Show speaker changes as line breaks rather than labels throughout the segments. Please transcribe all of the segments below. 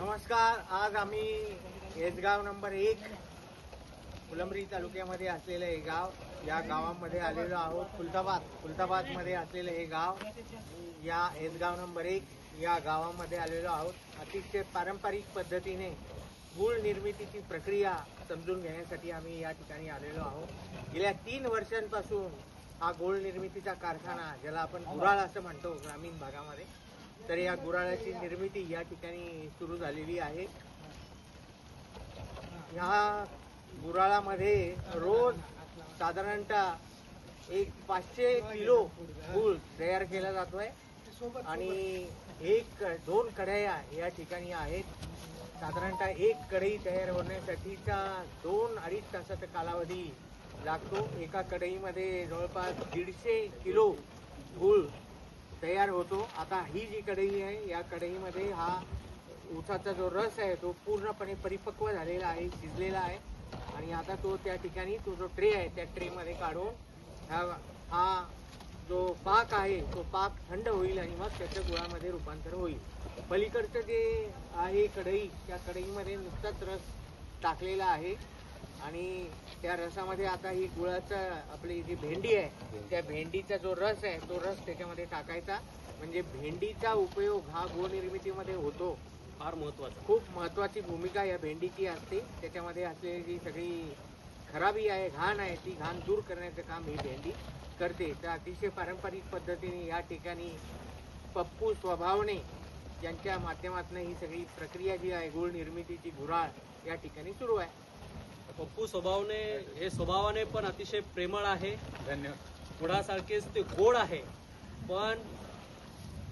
नमस्कार आज आम्ही येसगाव नंबर एक फुलंब्री तालुक्यामध्ये असलेलं हे गाव. या गावामध्ये आलेलो आहोत. खुलताबाद खुलताबादमध्ये असलेलं हे गाव. या येसगाव नंबर एक या गावामध्ये आलेलो आहोत. अतिशय पारंपरिक पद्धतीने गुळ निर्मितीची प्रक्रिया समजून घेण्यासाठी आम्ही या ठिकाणी आलेलो आहोत. गेल्या तीन वर्षांपासून हा गोळ निर्मितीचा कारखाना ज्याला आपण गुराळ असं म्हणतो ग्रामीण भागामध्ये. तर या गुराळाची निर्मिती या ठिकाणी सुरू झालेली आहे. ह्या गुराळामध्ये रोज साधारणतः एक पाचशे किलो गूळ तयार केला जातोय आणि एक दोन कढया या ठिकाणी आहेत. साधारणतः एक कढई तयार होण्यासाठीचा दोन अडीच तासाचा कालावधी लागतो. एका कढईमध्ये जवळपास दीडशे किलो गूळ तयार होतो. आता ही जी कढई आहे या कढईमध्ये हा ऊसाचा जो रस आहे तो पूर्णपणे परिपक्व झालेला आहे शिजलेला आहे. आणि आता तो त्या ठिकाणी तो जो ट्रे आहे त्या ट्रेमध्ये काढून हा हा जो पाक आहे तो पाक थंड होईल आणि मग त्याच्या गुळामध्ये रूपांतर होईल. पलीकडचं जे आहे कढई त्या कढईमध्ये नुकताच रस टाकलेला आहे. आणि त्या रसामध्ये आता ही गुळाचं आपली जी भेंडी आहे त्या भेंडीचा जो रस आहे तो रस त्याच्यामध्ये टाकायचा. म्हणजे भेंडीचा उपयोग हा गुळ निर्मितीमध्ये होतो.
फार महत्वाचं
खूप महत्वाची भूमिका या भेंडीची असते. त्याच्यामध्ये असलेली जी सगळी खराबी आहे घाण आहे ती घाण दूर करण्याचं काम ही भेंडी करते. तर अतिशय पारंपरिक पद्धतीने या ठिकाणी पप्पू स्वभावने यांच्या माध्यमातून ही सगळी प्रक्रिया जी आहे गुळ निर्मितीची गुराळ या ठिकाणी सुरू आहे.
पप्पू स्वभावने हे स्वभावाने पण अतिशय प्रेमळ आहे.
धन्यवाद.
गुळासारखेच ते गोड आहे. पण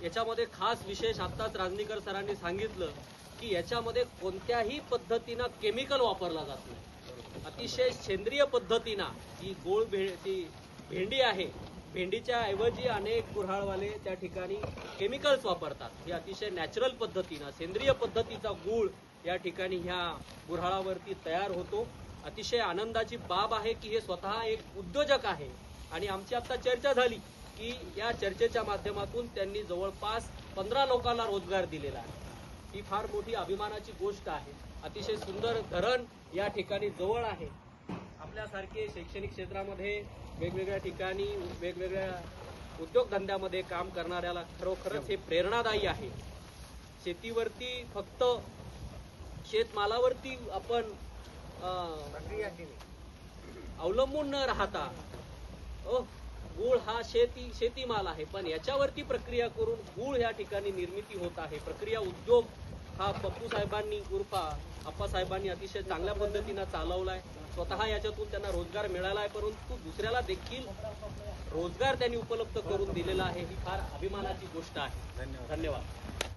याच्यामध्ये खास विशेष आत्ताच राजनीकर सरांनी सांगितलं की याच्यामध्ये कोणत्याही पद्धतीनं केमिकल वापरला जात नाही. अतिशय सेंद्रिय पद्धतीनं ही गोळ भे ती भेंडी आहे. भेंडीच्या ऐवजी अनेक गुऱ्हाळवाले त्या ठिकाणी केमिकल्स वापरतात. हे अतिशय नॅचरल पद्धतीनं सेंद्रिय पद्धतीचा गूळ या ठिकाणी ह्या गुऱ्हाळावरती तयार होतो. अतिशय आनंदाची बाब आहे की हे स्वतः एक उद्योजक आहे. आणि आमची आता चर्चा झाली की या चर्चेच्या माध्यमातून त्यांनी जवळपास पंधरा लोकांना रोजगार दिलेला आहे. ही फार मोठी अभिमानाची गोष्ट आहे. अतिशय सुंदर धरण या ठिकाणी जवळ आहे. आपल्यासारखे शैक्षणिक क्षेत्रामध्ये वेगवेगळ्या ठिकाणी वेगवेगळ्या उद्योगधंद्यामध्ये काम करणाऱ्याला खरोखरच हे प्रेरणादायी आहे. शेतीवरती फक्त शेतमालावरती आपण अवलंबून न राहता ओ गूळ हा शेती शेतीमाल आहे पण याच्यावरती प्रक्रिया करून गूळ या ठिकाणी निर्मिती होत आहे. प्रक्रिया उद्योग हा पप्पू साहेबांनी उर्फा आप्पासाहेबांनी अतिशय चांगल्या पद्धतीनं चालवलाय. स्वतः याच्यातून त्यांना रोजगार मिळाला आहे परंतु दुसऱ्याला देखील रोजगार त्यांनी उपलब्ध करून दिलेला आहे. ही फार अभिमानाची गोष्ट आहे.
धन्यवाद.
धन्यवाद.